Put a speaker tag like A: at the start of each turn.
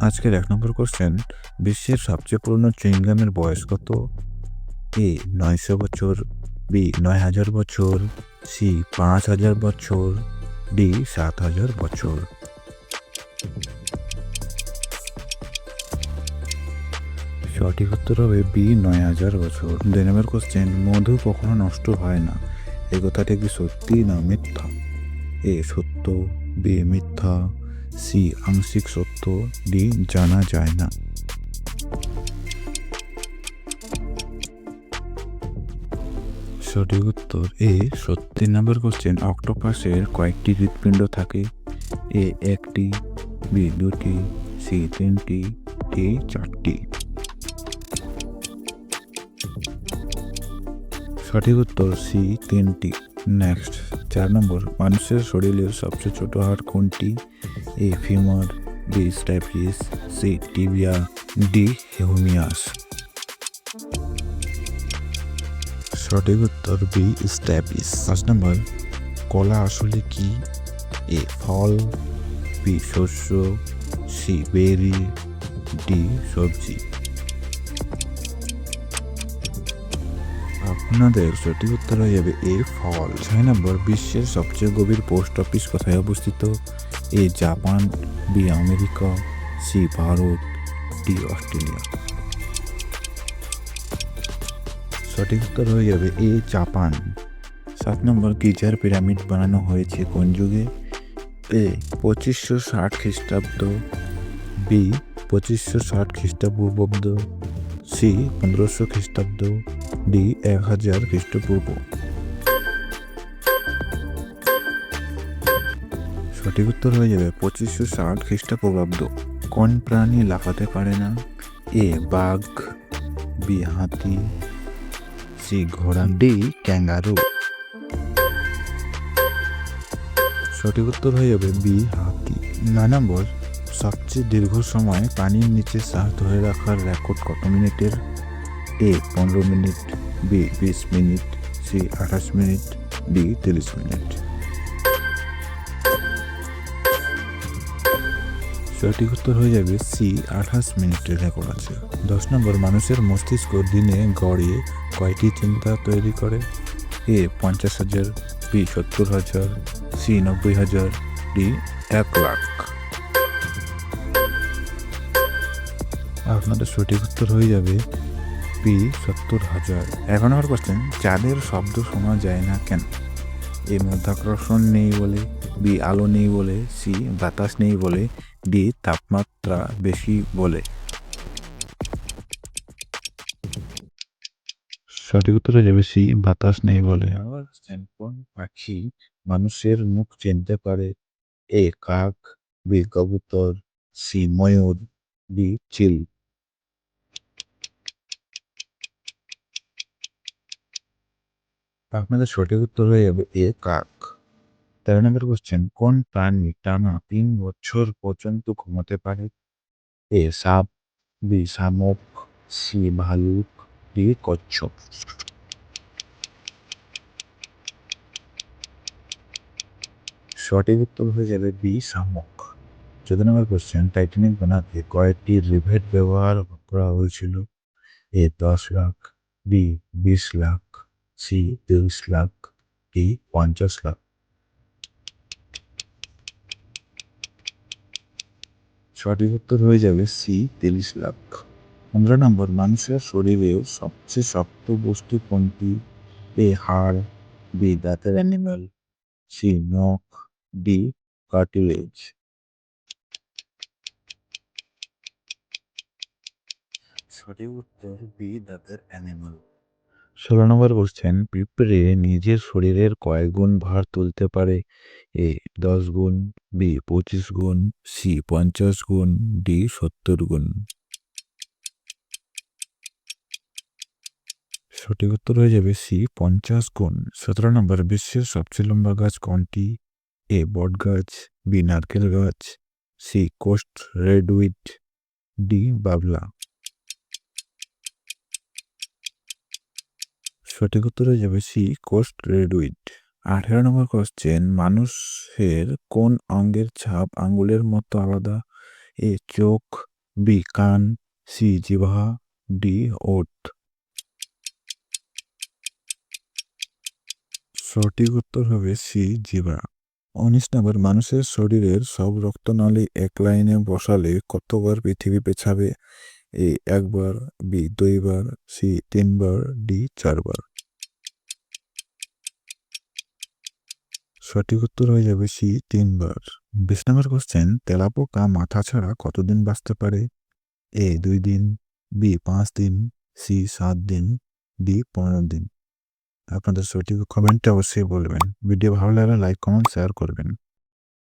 A: আজকের এক নম্বর কোশ্চেন বিশ্বের সবচেয়ে পুরনো চুইংগামের বয়স কত? এ নয়শো বছর বি নয় হাজার বছর সি পাঁচ হাজার বছর ডি সাত হাজার বছর। সঠিক উত্তর হবে বি নয় হাজার বছর। দুই নম্বর কোশ্চেন মধু কখনো নষ্ট হয় না। এই কথাটি কি সত্যি না মিথ্যা? এ সত্য বি মিথ্যা। সি আংশিক সত্য ডি জানা যায় না। সঠিক উত্তর এ, সত্যি নম্বর কোশ্চেন অক্টোপাসের কয়েকটি হৃৎপিণ্ড থাকে। এ একটি, বি দুটি, সি তিনটি ডি চারটি। সঠিক উত্তর সি তিনটি। নেক্সট চার নম্বর, মানুষের শরীরের সবচেয়ে ছোট হাড় কোনটি? A femur B stapes C tibia D humerus সঠিক উত্তর বি স্ট্যাপিস পাঁচ নম্বর, কলা আসলে কি? এ ফল বি শস্য সি বেরি ডি সবজি। আপনাদের সঠিক উত্তর হয়ে যাবে। এ ফল ছয় নম্বর, বিশ্বের সবচেয়ে গভীর পোস্ট অফিস কোথায় অবস্থিত? A Japan, B America, C Bharat, D Australia. সঠিক উত্তর হয়ে যাবে এ জাপান। সাত নম্বর গিজার পিরামিড বানানো হয়েছে কোন যুগে? এ পঁচিশশো ষাট খ্রিস্টাব্দ, বি পঁচিশশো ষাট খ্রিস্টপূর্বাব্দ সি পনেরোশো খ্রিস্টাব্দ ডি এক হাজার খ্রিস্টপূর্ব। সঠিক উত্তর হয়ে যাবে পঁচিশশো ষাট খ্রিস্টপূর্বাব্দ। কোন প্রাণী লাফাতে পারে না? এ, বাঘ, বি, হাতি, সি, ঘোড়া, ডি, ক্যাঙ্গারু। সঠিক উত্তর হয়ে যাবে বি, হাতি। নয় নম্বর, সবচেয়ে দীর্ঘ সময় পানির নিচে শ্বাস ধরে রাখার রেকর্ড কত মিনিটের? এ পনেরো মিনিট, বি বিশ মিনিট, সি আঠাশ মিনিট, ডি তিরিশ মিনিট। সঠিক উত্তর হয়ে যাবে সি আঠাশ মিনিটের রেকর্ড আছে। দশ নম্বর, মানুষের মস্তিষ্ক দিনে গড়ে কয়টি চিন্তা তৈরি করে? এ পঞ্চাশ হাজার, বি সত্তর হাজার, সি নব্বই হাজার, ডি এক লাখ। আপনাদের সঠিক উত্তর হয়ে যাবে বি সত্তর হাজার। এখন আমার কোশ্চেন চাঁদের শব্দ শোনা যায় না কেন? এ মধ্যাকর্ষণ নেই বলে বি আলো নেই বলে সি বাতাস নেই বলে ডি তাপমাত্রা বেশি বলে। সঠিক উত্তর হয়ে যাবে সি বাতাস নেই বলে। কোশ্চেন কোন পাখি মানুষের মুখ চিনতে পারে? এ কাক বি কবুতর সি ময়ূর বি চিল। আপনাদের সঠিক উত্তর হয়ে যাবে এ কাক। তেরো নম্বর কোশ্চেন কোন প্রাণী টানা তিন বছর পর্যন্ত ঘুমাতে পারে? এ সাপ, বি শামুক, সি ভালুক, ডি কচ্ছপ। সঠিক উত্তর হয়ে যাবে বি শামুক। চোদ্দ নম্বর কোশ্চেন টাইটানিক বানাতে কয়েকটি রিভেট ব্যবহার করা হয়েছিল? এ দশ লাখ, বি বিশ লাখ সি তিরিশ লাখ ডি পঞ্চাশ লাখ সঠিক উত্তর হয়ে যাবে সি তিরিশ লাখ পনেরো নম্বর মানুষের শরীরেও সবচেয়ে শক্ত বস্তু কোনটি এ হাড় বি দাঁতের অ্যানিমাল সি নখ ডি কার্টিলেজ সঠিক উত্তর বি দাঁতের অ্যানিমাল ষোলো নম্বর কোশ্চেন পিঁপড়ে নিজের শরীরের কয় গুণ ভার তুলতে পারে? এ, দশ গুণ, বি, পঁচিশ গুণ, সি, পঞ্চাশ গুণ ডি সত্তর গুণ। সঠিক উত্তর হয়ে যাবে সি, পঞ্চাশ গুণ। সতেরো নম্বর, বিশ্বের সবচেয়ে লম্বা গাছ কোনটি? এ, বট গাছ, বি, নারকেল গাছ, C, coast red redwood, D, বাবলা। সঠিক উত্তর হয়ে যাবে সি, কোস্ট রেডউইড। আঠেরো নম্বর কোশ্চেন, মানুষের কোন অঙ্গের ছাপ আঙ্গুলের মতো আলাদা? এ, চোখ, বি, কান, সি, জিহ্বা, ডি, ওট। সঠিক উত্তর হবে সি জিবা উনিশ নম্বর, মানুষের শরীরের সব রক্তনালী এক লাইনে বসালে কতবার পৃথিবী পেছাবে? এ, একবার, বি, দুইবার, সি, তিনবার, ডি, চারবার। সঠিক উত্তর হয়ে যাবে সি তিনবার। বিশ নম্বর কোশ্চেন তেলাপোকা মাথা ছাড়া কতদিন বাঁচতে পারে? এ দুই দিন, বি পাঁচ দিন, সি সাত দিন, ডি পনেরো দিন। আপনাদের সঠিক কমেন্টটা অবশ্যই বলবেন। ভিডিও ভালো লাগলে লাইক কমেন্ট শেয়ার করবেন।